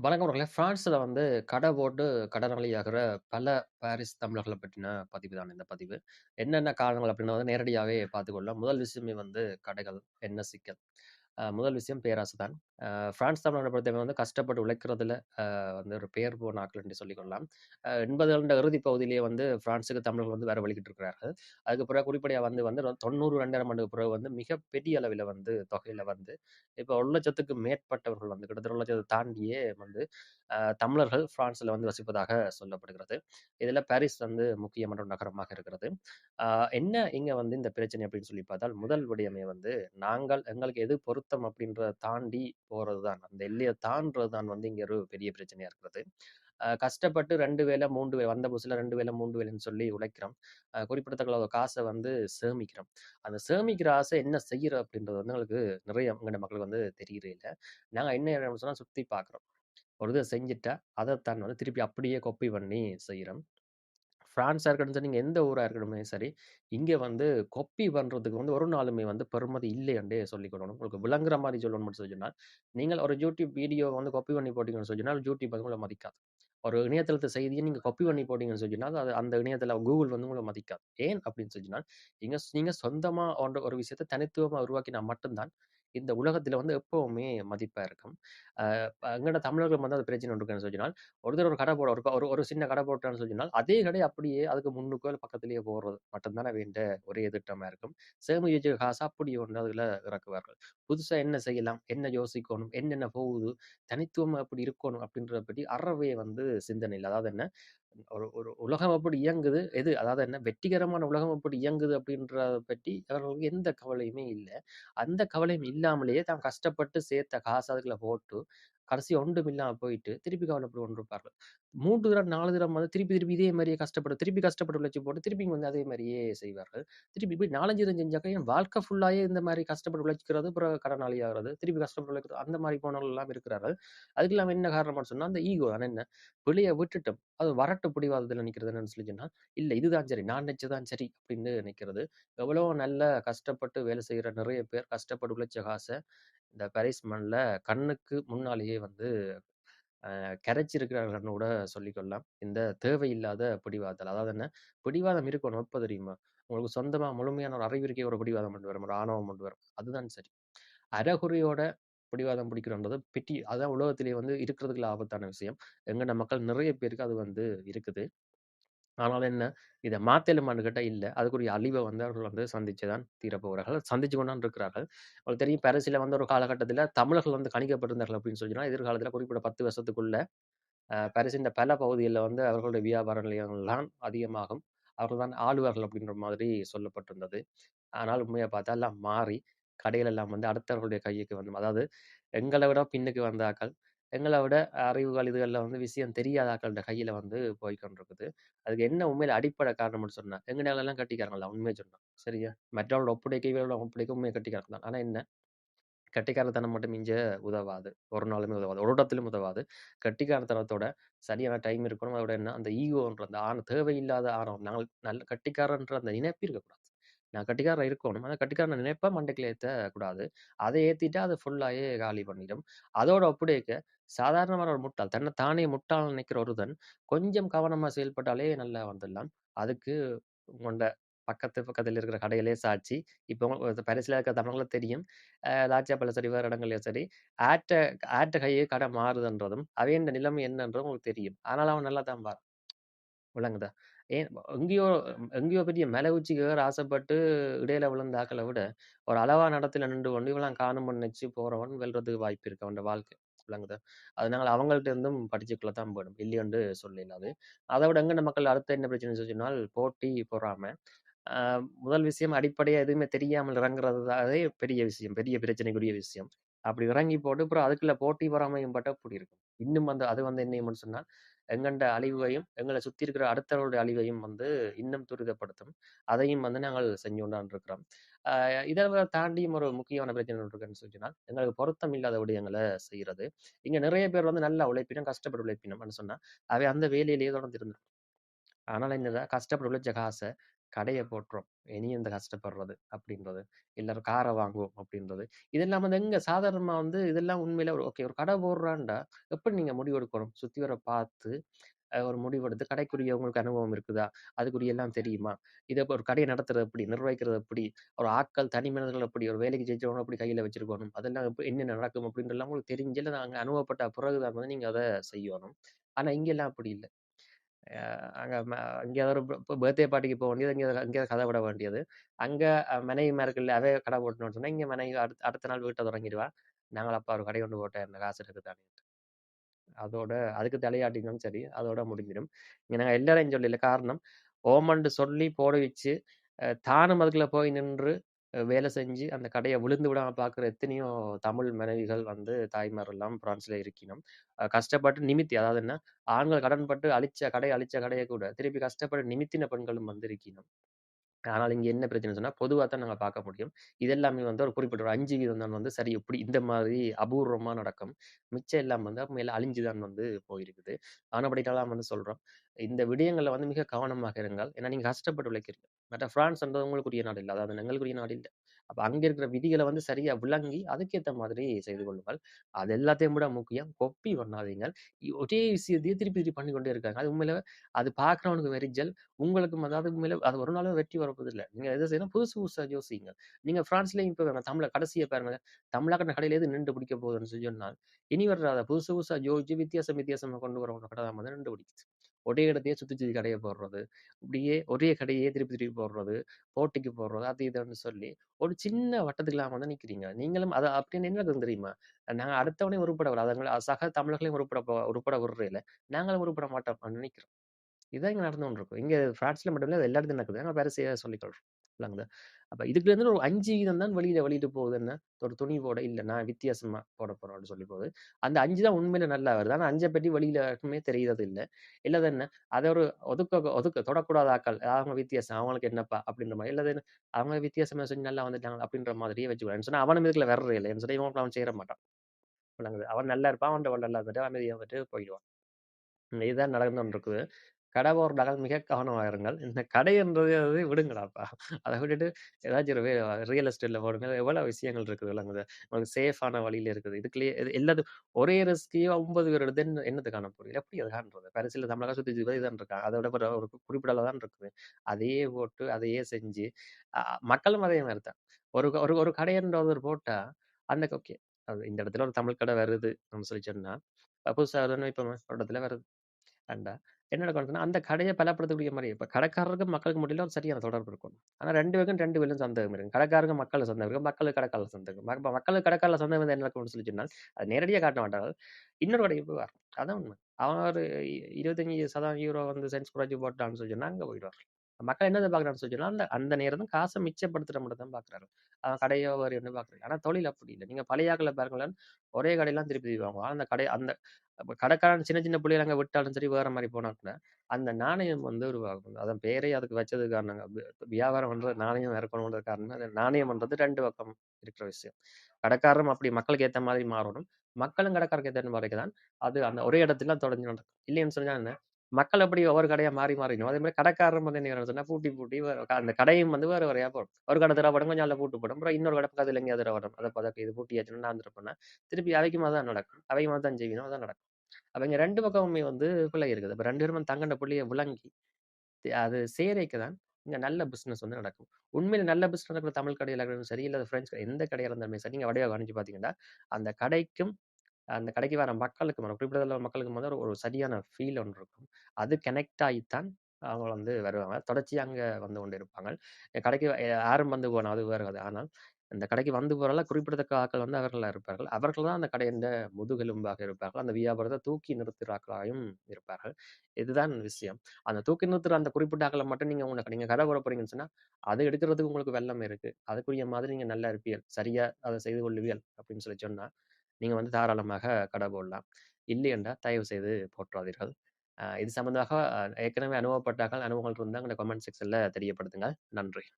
வணக்கம் அவர்களே. பிரான்ஸ்ல வந்து கடை போட்டு கடனாளியாகிற பல பாரிஸ் தமிழர்களை பற்றின பதிவு தான் இந்த பதிவு. என்னென்ன காரணங்கள் அப்படின்னா வந்து நேரடியாவே பார்த்துக்கொள்ளலாம். முதல் விஷயமே வந்து கடைகள். என்ன சிக்கல்? முதல் விஷயம் பேராசை தான். அ பிரான்ஸ் பொறுத்தவரை வந்து கஷ்டப்பட்டு உழைக்கிறதுல வந்து ஒரு பேர் போன ஆக்கள் என்று சொல்லிக்கொள்ளலாம். எண்பது ரெண்டு இறுதி பகுதியிலேயே வந்து பிரான்ஸுக்கு தமிழர்கள் வந்து வரவழைக்கிட்டு இருக்கிறார்கள். அதுக்கு பிறகு குறிப்படியாக வந்து வந்து 90, 2000ஆம் ஆண்டுக்கு பிறகு வந்து மிகப்பெரிய அளவில் வந்து தொகையில் வந்து இப்போ ஒரு லட்சத்துக்கு மேற்பட்டவர்கள் வந்து கிட்டத்தட்ட 1,00,000 தாண்டியே வந்து தமிழர்கள் பிரான்ஸ்ல வந்து வசிப்பதாக சொல்லப்படுகிறது. இதில் பாரிஸ் வந்து முக்கியமான ஒரு நகரமாக இருக்கிறது. என்ன இங்க வந்து இந்த பிரச்சனை அப்படின்னு சொல்லி பார்த்தால், முதல் விடயமே வந்து நாங்கள் எங்களுக்கு எது பொருத்தம் அப்படின்றத தாண்டி போகிறது தான். அந்த எல்லையை தாண்டது தான் வந்து இங்க ஒரு பெரிய பிரச்சனையா இருக்கிறது. கஷ்டப்பட்டு ரெண்டு வேலை மூன்று வேலை வந்த புதுசில் ரெண்டு வேலை மூன்று வேலைன்னு சொல்லி உழைக்கிறோம். குறிப்பிடத்தக்க காசை வந்து சேமிக்கிறோம். அந்த சேமிக்கிற ஆசை என்ன செய்கிறோம் அப்படின்றது வந்து எங்களுக்கு நிறைய இங்கன மக்களுக்கு வந்து தெரியறே இல்லை நாங்க என்ன சொன்னால் சுற்றி சுத்தி பார்க்குறோம். ஒரு இத செஞ்சுட்டா, அதத்தான் வந்து திருப்பி அப்படியே கொப்பி பண்ணி செய்கிறோம் ஃப்ரான்ஸாக இருக்கட்டும் சரி, நீங்கள் எந்த ஊராக இருக்கணுமே சரி, இங்கே வந்து கொப்பி பண்ணுறதுக்கு வந்து ஒரு நாளுமே வந்து பெருமதி இல்லை என்றே சொல்லிக்கொள்ளணும். உங்களுக்கு விளங்குற மாதிரி சொல்லணும்னு சொல்லி சொன்னால், நீங்கள் ஒரு யூடியூப் வீடியோ வந்து கொப்பி பண்ணி போட்டிங்கன்னு சொல்லி சொன்னால், யூடியூப் வந்து உங்களை மதிக்காது. ஒரு இணையதளத்தை செய்தியை நீங்கள் கொப்பி பண்ணி போட்டிங்கன்னு சொல்லி சொன்னால், அது அந்த இணையதள கூகுள் வந்து உங்களை மதிக்காது. ஏன் அப்படின்னு சொல்லி சொன்னால், நீங்கள் நீங்க ஒன்ற ஒரு விஷயத்த தனித்துவமாக உருவாக்கினா மட்டும்தான் இந்த உலகத்துல வந்து எப்பவுமே மதிப்பா இருக்கும். அ எங்கட தமிழர்கள் வந்து அது பிரச்சனை இருக்குன்னு சொன்னால், ஒருத்தர் ஒரு கடை போட ஒரு ஒரு ஒரு சின்ன கடை போட்டான்னு சொன்னால், அதே கடை அப்படியே அதுக்கு முன்னுக்கோ, இல்லை பக்கத்திலேயே போடுறது மட்டும்தானே வேண்ட ஒரே திட்டமா இருக்கும். சேமிச்சு வச்ச காச அப்படியே கொண்டு அதுல இறக்குவார்கள். புதுசா என்ன செய்யலாம்? என்ன யோசிக்கணும்? என்னென்ன போகுது? தனித்துவம் அப்படி இருக்கணும்? அப்படின்றத பற்றி அறவே வந்து சிந்தனை இல்லை அதாவது என்ன? ஒரு ஒரு உலகம் எப்படி இயங்குது? எது அதாவது என்ன வெற்றிகரமான உலகம் எப்படி இயங்குது? அப்படின்றத பற்றி அவர்களுக்கு எந்த கவலையுமே இல்ல. அந்த கவலையும் இல்லாமலேயே தான் கஷ்டப்பட்டு சேர்த்த காசு அதுக்குள்ள போட்டு, கடைசியா ஒன்றுமில்லாம போயிட்டு, திருப்பி கவலைப்பட்டு கொண்டிருப்பார்கள். 3 தடவ, 4 தடவ வந்து திருப்பி திருப்பி இதே மாதிரியே கஷ்டப்பட்டு, திருப்பி கஷ்டப்பட்டு உழைச்சி போட்டு, திருப்பி வந்து அதே மாதிரியே செய்வார்கள். திருப்பி இப்படி 4, 5 செஞ்சாக்க என் வாழ்க்கை ஃபுல்லாயே இந்த மாதிரி கஷ்டப்பட்டு உழைச்சிக்கிறது அப்புறம் கடனாளி ஆகிறது திருப்பி கஷ்டப்பட்டு உழைக்கிறது, அந்த மாதிரி போனவர்கள் எல்லாம் இருக்கிறார்கள். அதுக்கெல்லாம் என்ன காரணம்னு சொன்னால் அந்த ஈகோ தானே என்ன? வெளியே விட்டுட்டோம். அது வரட்டு பிடிவாதத்தில் நிற்கிறது என்னன்னு சொல்லி சொன்னால் இல்லை இதுதான் சரி, நான் நினச்சதான் சரி அப்படின்னு நினைக்கிறது எவ்வளோ நல்ல கஷ்டப்பட்டு வேலை செய்கிற நிறைய பேர் கஷ்டப்பட்டு உழைச்ச காசை இந்த பாரிஸ் மண்ல கண்ணுக்கு முன்னாலேயே வந்து அ கரைச்சிருக்கிறார்கள்ன்னு கூட சொல்லிக்கொள்ளலாம். இந்த தேவையில்லாத பிடிவாதல் அதாவது என்ன? பிடிவாதம் இருக்கணும். எப்ப தெரியுமா? உங்களுக்கு சொந்தமா முழுமையான ஒரு அறிவு ஒரு பிடிவாதம் கொண்டு வரும். ஒரு ஆணவம் கொண்டு வரும். அதுதான் சரி. அறகுறையோட பிடிவாதம் பிடிக்கிறோன்றது பெட்டி அதான் உலகத்திலேயே வந்து இருக்கிறதுல ஆபத்தான விஷயம். எங்கன மக்கள் நிறைய பேருக்கு அது வந்து இருக்குது. ஆனால் என்ன? இதை மாத்தலுமான்னு கேட்டால் இல்லை அதுக்குரிய அழிவை வந்து அவர்கள் வந்து சந்திச்சு தான் தீரப்போகிறார்கள். சந்திச்சு கொண்டான் இருக்கிறார்கள். அவங்களுக்கு தெரியும் பாரிஸ்ல வந்து ஒரு காலகட்டத்தில் தமிழர்கள் வந்து கணிக்கப்பட்டிருந்தார்கள் அப்படின்னு சொல்லி எதிர்காலத்தில் குறிப்பிட்ட 10 வருஷத்துக்குள்ள பரிசின் பல பகுதிகளில் வந்து அவர்களுடைய வியாபார நிலையங்கள் தான் அதிகமாகும். அவர்கள் தான் ஆளுவார்கள் அப்படின்ற மாதிரி சொல்லப்பட்டிருந்தது. ஆனால் உண்மையை பார்த்தா எல்லாம் மாறி, கடைகள் எல்லாம் வந்து அடுத்தவர்களுடைய கைக்கு வந்து அதாவது எங்களை விட பின்னுக்கு வந்தாக்கள் எங்களை விட அறிவுகள் இதுகளில் வந்து விஷயம் தெரியாத ஆக்கள்ட கையில் வந்து போய்கொண்டிருக்குது அதுக்கு என்ன உண்மையில் அடிப்படை காரணம்னு சொன்னால் எங்க எல்லாம் கட்டிக்காரங்க தான் உண்மைய சரியா? மற்றவர்களோட ஒப்படைக்க இவர்களோட ஒப்படைக்க உண்மையை கட்டிக்காரங்க தான். ஆனால் என்ன? கட்டிக்காரத்தனம் மட்டும் மிஞ்ச உதவாது. ஒரு நாளுமே உதவாது. ஒரு இடத்திலும் உதவாது. கட்டிக்காரத்தனத்தோட சரியான டைம் இருக்கணும். அதோட என்ன அந்த ஈகோன்ற அந்த ஆண் தேவையில்லாத ஆணம் நாங்கள் நல்ல கட்டிக்காரன்ற அந்த நினைப்பு இருக்கக்கூடாது. நான் கட்டிக்காரன் இருக்கணும். ஆனா கட்டிக்காரன் நினைப்ப மண்டைக்குள்ள ஏத்தக்கூடாது. அத ஏத்திட்டா அது ஃபுல்லாயே காலி பண்ணிடும். அதோட ஒப்படைக்க சாதாரணமான ஒரு முட்டாள், தன்னை தானே முட்டாள்னு நினைக்கிற ஒருதன் கொஞ்சம் கவனமா செயல்பட்டாலே நல்லா வந்துடலாம். அதுக்கு உங்கள்ட பக்கத்து பக்கத்துல இருக்கிற கடைகளே சாட்சி. இப்போ பரிசுல இருக்கிற தமிழர்களுக்கு தெரியும். அ லாச்சப்பல்ல சரி, வேற இடங்கள்லயும் சரி, ஆட்ட ஆட்ட கையே கடை மாறுதுன்றதும், அவையண்ட நிலைமை என்னன்றதும் உங்களுக்கு தெரியும். ஆனாலும் அவன் நல்லா தான் வாரான். விளங்குதா? ஏன் எங்கேயோ எங்கேயோ பெரிய மலை உச்சிக்கு ஏற ஆசைப்பட்டு இடையில விழுந்த ஆக்களை விட, ஒரு அளவா இடத்துல நின்று கொண்டு இவெல்லாம் காணும் நினைச்சு போறவன் வெல்றதுக்கு வாய்ப்பு இருக்கு அவன் வாழ்க்கை. விளங்குது அதனால அவங்கள்ட்ட இருந்தும் படிச்சுக்குள்ள தான் போயிடும் இல்லையென்று சொல்ல அது அதை விட எங்க மக்கள் அடுத்த என்ன பிரச்சனைன்னு சொன்னால், போட்டி, பொறாமை. முதல் விஷயம் அடிப்படையா எதுவுமே தெரியாமல் இறங்குறது அதே பெரிய விஷயம். பெரிய பிரச்சனைக்குரிய விஷயம். அப்படி இறங்கி போட்டு அப்புறம் அதுக்குள்ள போட்டி பொறாமையும் பட்ட அப்படி இருக்கும்? இன்னும் வந்து அது வந்து என்ன சொன்னால் சொன்னா, எங்கண்ட அழிவையும், எங்களை சுத்தி இருக்கிற அடுத்தவருடைய அழிவையும் வந்து இன்னும் துரிதப்படுத்தும். அதையும் வந்து நாங்கள் செஞ்சு கொண்டு இருக்கிறோம். அ தாண்டியும் ஒரு முக்கியமான பிரச்சனை இருக்குன்னு சொன்னால், எங்களுக்கு பொருத்தம் இல்லாத விடயங்களை செய்கிறது இங்க நிறைய பேர் வந்து நல்லா உழைப்பினும் கஷ்டப்பட்டு உழைப்பினம்னு சொன்னா, அவை அந்த வேலையிலேயே தொடர்ந்து இருந்திருக்கும். ஆனால் என்னதான் கஷ்டப்பட்டு உழைச்ச காசை கடையை போட்டுறோம். இனி இந்த கஷ்டப்படுறது அப்படின்றது. எல்லாரும் காரை வாங்குவோம் அப்படின்றது. இதெல்லாம் வந்து எங்க சாதாரணமா வந்து இதெல்லாம் உண்மையில ஒரு ஓகே ஒரு கடை போடுறான்டா, எப்படி நீங்க முடிவெடுக்கணும்? சுத்தி வர பார்த்து, ஒரு முடிவெடுத்து கடைக்குரிய உங்களுக்கு அனுபவம் இருக்குதா? அதுக்குரிய எல்லாம் தெரியுமா? இதை ஒரு கடையை நடத்துறது எப்படி? நிர்வகிக்கிறது எப்படி? ஒரு ஆட்கள் தனி மனிதர்கள் எப்படி? ஒரு வேலைக்கு ஜெயிச்சவன எப்படி கையில வச்சிருக்கணும்? அதெல்லாம் எப்ப என்னென்ன நடக்கும்? அப்படின்றலாம் உங்களுக்கு தெரிஞ்சல இல்ல அனுபவப்பட்ட பிறகுதான் வந்து நீங்க அதை செய்யணும். ஆனா இங்கெல்லாம் அப்படி இல்லை அங்கே அங்க ம எங்கேயாவது பர்த்டே பார்ட்டிக்கு போக வேண்டியது, அங்கே எங்கேயாவது கதை விட வேண்டியது. அங்கே அ மனைவிமார்கள் அதே கடை போட்டணும்னு சொன்னால் இங்கே மனைவி அடுத்த அடுத்த நாள் வீட்ட தொடங்கிடுவா. நாங்களப்பா ஒரு கடை கொண்டு போட்டேன். இந்த காசு இருக்குதான்னு. அதோட அதுக்கு தலையாட்டினாலும் சரி, அதோட முடிஞ்சிடும். இங்கே நாங்கள் எல்லாரையும் சொல்லல. காரணம், ஓமண்டு சொல்லி போட வச்சு, தானும் அதுக்குள்ளே போய் நின்று வேலை செஞ்சு, அந்த கடையை விழுந்து விடாமல் பார்க்குற எத்தனையோ தமிழ் மனைவிகள் வந்து தாய்மாரெல்லாம் பிரான்ஸில் இருக்கணும் கஷ்டப்பட்டு நிமித்தி அதாவது என்ன, ஆண்கள் கடன்பட்டு அழிச்ச கடை அழிச்ச கடையை கூட திருப்பி கஷ்டப்பட்டு நிமித்தின பெண்களும் வந்து இருக்கணும் ஆனால் இங்க என்ன பிரச்சனை சொன்னா, பொதுவாக தான் நாங்க பார்க்க முடியும். இதெல்லாமே வந்து ஒரு குறிப்பிட்ட ஒரு அஞ்சு வீதம் தான் வந்து சரி இப்படி இந்த மாதிரி அபூர்வமா நடக்கும். மிச்சம் எல்லாம் வந்து மேல அழிஞ்சு தான் வந்து போயிருக்குது. ஆனபடினால வந்து சொல்றோம். இந்த விடயங்கள்ல வந்து மிக கவனமாக இருங்கள். ஏன்னா நீங்க கஷ்டப்பட்டு உழைக்கிறீங்க. மற்ற பிரான்ஸ்ன்றது உங்களுக்குரிய நாடு இல்லை அதாவது எங்களுக்குரிய நாடு இல்லை அப்போ அங்கே இருக்கிற விதிகளை வந்து சரியா விளங்கி, அதுக்கேற்ற மாதிரி செய்து கொள்ளுங்கள். அது எல்லாத்தையும் விட முக்கியம், கொப்பி பண்ணாதீங்க. ஒரே விஷயத்தையே திருப்பி திருப்பி பண்ணி கொண்டே இருக்காங்க. அது உண்மையில அது பார்க்குறவனுக்கு எரிச்சல். உங்களுக்கும் அதாவது உண்மையில அது ஒரு நாளும் வெற்றி வரப்போதில்ல. நீங்க எது செய்யணும் புதுசு புதுசாக யோசிங்க. நீங்க பிரான்ஸ்லயும் இப்போ வேணும் தமிழை கடைசியை பாருங்க. தமிழாக்கன கடையில எது நிண்டு பிடிக்க போகுதுன்னு சொல்லி சொன்னால், இனி வர்ற புதுசு புதுசாக யோசிச்சு வித்தியாசம் வித்தியாசமாக கொண்டு வரவங்க கடை தான் வந்து நிண்டு பிடிக்குது. ஒரே இடத்தையே சுத்தி சுத்தி கடையை போடுறது. இப்படியே ஒரே கடையே திருப்பி திருப்பி போடுறது. போட்டிக்கு போடுறது. அது இதுன்னு சொல்லி, ஒரு சின்ன வட்டத்துக்குலாம் வந்து நிற்கிறீங்க நீங்களும் அதை அப்படின்னு என்ன தெரியுமா? நாங்கள் அடுத்தவனையும் உருப்பட விட அதுங்கள சக தமிழர்களையும் உருப்பட போ உருப்பட விடுறதில்ல. நாங்களும் உருப்பட மாட்டோம் அப்படின்னு நினைக்கிறோம். இதான் இங்கே நடந்து கொண்டிருக்கும். இங்கே ஃப்ரான்ஸில் மட்டும் இல்லை அது எல்லா இடத்துலயும் நடக்குது. நாங்க சொல்லிக் கொள்கிறோம் விளங்குதா? அப்போ இதுக்குலேருந்து ஒரு 5% தான் வெளியில வெளியிட்டு போகுது என்ன? ஒரு துணி போட இல்ல நான் வித்தியாசமா போட போறோம் அப்படின்னு சொல்லி போகுது. அந்த அஞ்சு தான் உண்மையில நல்லா வருது. ஆனா 5 பத்தி வெளியில யாருக்குமே தெரியறது இல்ல. இல்லை என்ன? அத ஒரு ஒதுக்க ஒதுக்க தொடக்கூடாத ஆக்கள் அவங்க வித்தியாசம். அவங்களுக்கு என்னப்பா? அப்படின்ற மாதிரி இல்லை என்ன? அவங்க வித்தியாசமா செஞ்சு நல்லா வந்துட்டாங்க அப்படின்ற மாதிரியே வச்சுக்குவாங்க. சொன்னா அவனும் இதுக்குள்ள வர்றது இல்லை சொன்னா இவன் அவன் செய்ய மாட்டான். விளங்குது. அவன் நல்லா இருப்பான். அவன்ட்ட நல்லா இருந்துட்டு அமைதியாக வந்துட்டு போயிடுவான். இதுதான் நடந்துட்டு இருக்குது கடை போடுறதால் மிக கவனமாக இருங்கள். இந்த கடை என்றது அது விடுங்களாப்பா அதை விட்டுட்டு ஏதாச்சும் ஒரு ரியல் எஸ்டேட்ல போடுங்க. எவ்வளவு விஷயங்கள் இருக்குது இல்லைங்க உங்களுக்கு சேஃபான வழியில இருக்குது. இதுக்குள்ளயே இது ஒரே ரிஸ்கையோ ஒன்பது பேர் எடுத்து என்ன என்னத்த காண எப்படி அதுகான்றது காண்றது? தமிழக சுத்தி சுத்தி தான் இருக்காங்க. அதை விட ஒரு குறிப்பிட்ட தான் இருக்குது. அதையே போட்டு, அதையே செஞ்சு மக்களும் அதே மாதிரி தான். ஒரு ஒரு ஒரு கடைன்றது போட்டா, அந்த ஓகே. அது இந்த இடத்துல ஒரு தமிழ் கடை வருது நம்ம சொல்லி சொன்னா, புதுசாக இப்போ ஒரு இடத்துல வருது. அண்டா என்ன நடக்கும்னா, அந்த கடையை பலப்படுத்தக்கூடிய மாதிரி இப்போ கடைக்காரருக்கும் மக்களுக்கு முடியல ஒரு சரியான தொடர்பு இருக்கும். ஆனா 2 பேருக்கும் ரெண்டு பேரும் சந்தேகம் இருக்கும். கடைக்காரருக்கு மக்கள் சந்தேகம் இருக்கும். மக்களுக்கு கடைக்கால சந்தேகம் மக்களுக்கு கடைக்கால சந்தேகம் என்ன நடக்கணும்னு சொல்லி சொன்னால், அது நேரடியாக காட்ட மாட்டார்கள். இன்னொரு கடைக்கு போவார். அதான் உண்மை. அவன் ஒரு 25% யூரோ வந்து சயின்ஸ் குறைச்சு போட்டான்னு சொல்லி சொன்னால் அங்க போயிடுவார்கள். மக்கள் என்ன எதிர்பார்க்குறான்னு சொல்லி அந்த அந்த நேரம் காசை மிச்சப்படுத்துற மட்டும் தான் பார்க்குறாரு. அவன் கடையோ வேற என்ன பார்க்குறாரு. ஆனா தொழில் அப்படி இல்லை நீங்க பழைய ஆக்களை பாருங்களேன், ஒரே கடையெல்லாம் திருப்பி திருப்பி அந்த கடை அந்த கடைக்காரன் சின்ன சின்ன பிள்ளைகள் அங்க விட்டாலும் சரி, வேற மாதிரி போனா கூட, அந்த நாணயம் வந்து உருவாகும். அதன் பேரே அதுக்கு வச்சது காரணம் வியாபாரம் பண்றது நாணயம் இறக்கணுன்றது காரணம் அந்த நாணயம் நாணயம்ன்றது ரெண்டு பக்கம் இருக்கிற விஷயம். கடைக்காரரும் அப்படி மக்களுக்கு ஏத்த மாதிரி மாறணும். மக்களும் கடைக்காரருக்கு ஏத்த மாதிரி தான் அது அந்த ஒரே இடத்துல தொடர்ந்து நடக்கும். இல்லைன்னு சொன்னா என்ன? மக்கள் எப்படி ஒவ்வொரு கடையாக மாறி மாறிடும். அதே மாதிரி கடைக்காரரும் வந்து என்ன சொன்னால் பூட்டி பூட்டி அந்த கடையும் வந்து வேறு வேறையா போடும். ஒரு கடை திறப்படும், கொஞ்சம் நல்லா பூட்டு போடும். அப்புறம் இன்னொரு கடை பக்கத்துல எங்கேயாவது வரும் அதை பதக்க இது பூட்டியாச்சுன்னா நான் திறப்பேன்னா, திருப்பி அவைக்கும் தான் நடக்கும். அவைக்கும் தான் செய்யணும். அதான் நடக்கும். அப்போ இங்கே ரெண்டு பக்கமுமே வந்து பிள்ளை இருக்குது. அப்போ ரெண்டு பேரும் தங்கண்ட புள்ளைய விளங்கி, அது சேரைக்கு தான் இங்கே நல்ல பிஸ்னஸ் வந்து நடக்கும். உண்மையில் நல்ல பிஸ்னஸ் நடக்கிற தமிழ் கடையில் சரி, இல்லை ஃப்ரெண்ட்ஸ் கடை எந்த கடையா இருந்தாலுமே சரி, நீங்கள் வடிவா கவனிச்சு பார்த்தீங்கன்னா, அந்த கடைக்கும் அந்த கடைக்கு வர மக்களுக்கும் வர குறிப்பிட்ட மக்களுக்கும் வந்து ஒரு சரியான ஃபீல் ஒன்று இருக்கும். அது கனெக்ட் ஆகித்தான் அவங்க வந்து வருவாங்க. தொடர்ச்சியாக அங்க வந்து கொண்டு இருப்பாங்க. கடைக்கு யாரும் வந்து போனால் அது வருகிறது கதை. ஆனால் இந்த கடைக்கு வந்து போறல குறிப்பிடத்தக்க ஆக்கள் வந்து அவர்களா இருப்பார்கள். அவர்கள் தான் அந்த கடையின் முதுகெலும்பாக இருப்பார்கள். அந்த வியாபாரத்தை தூக்கி நிறுத்துற இருப்பார்கள். இதுதான் விஷயம். அந்த தூக்கி நிறுத்துற அந்த குறிப்பிட்ட ஆக்களை மட்டும் நீங்க உங்க நீங்க கடை போட போறீங்கன்னு சொன்னா, அதை எடுக்கிறதுக்கு உங்களுக்கு வெள்ளம் இருக்கு. அதுக்குரிய மாதிரி நீங்க நல்லா இருப்பீர்கள். சரியா அதை செய்து கொள்ளுவீர்கள் அப்படின்னு சொல்லி சொன்னா, நீங்க வந்து தாராளமாக கடை போடலாம். இல்லையென்றா தயவு செய்து போற்றாதீர்கள் இது சம்பந்தமாக ஏற்கனவே அனுபவப்பட்டார்கள், அனுபவங்கள் இருந்தால் எங்க கமெண்ட் செக்ஷனில் தெரியப்படுத்துங்க. நன்றி.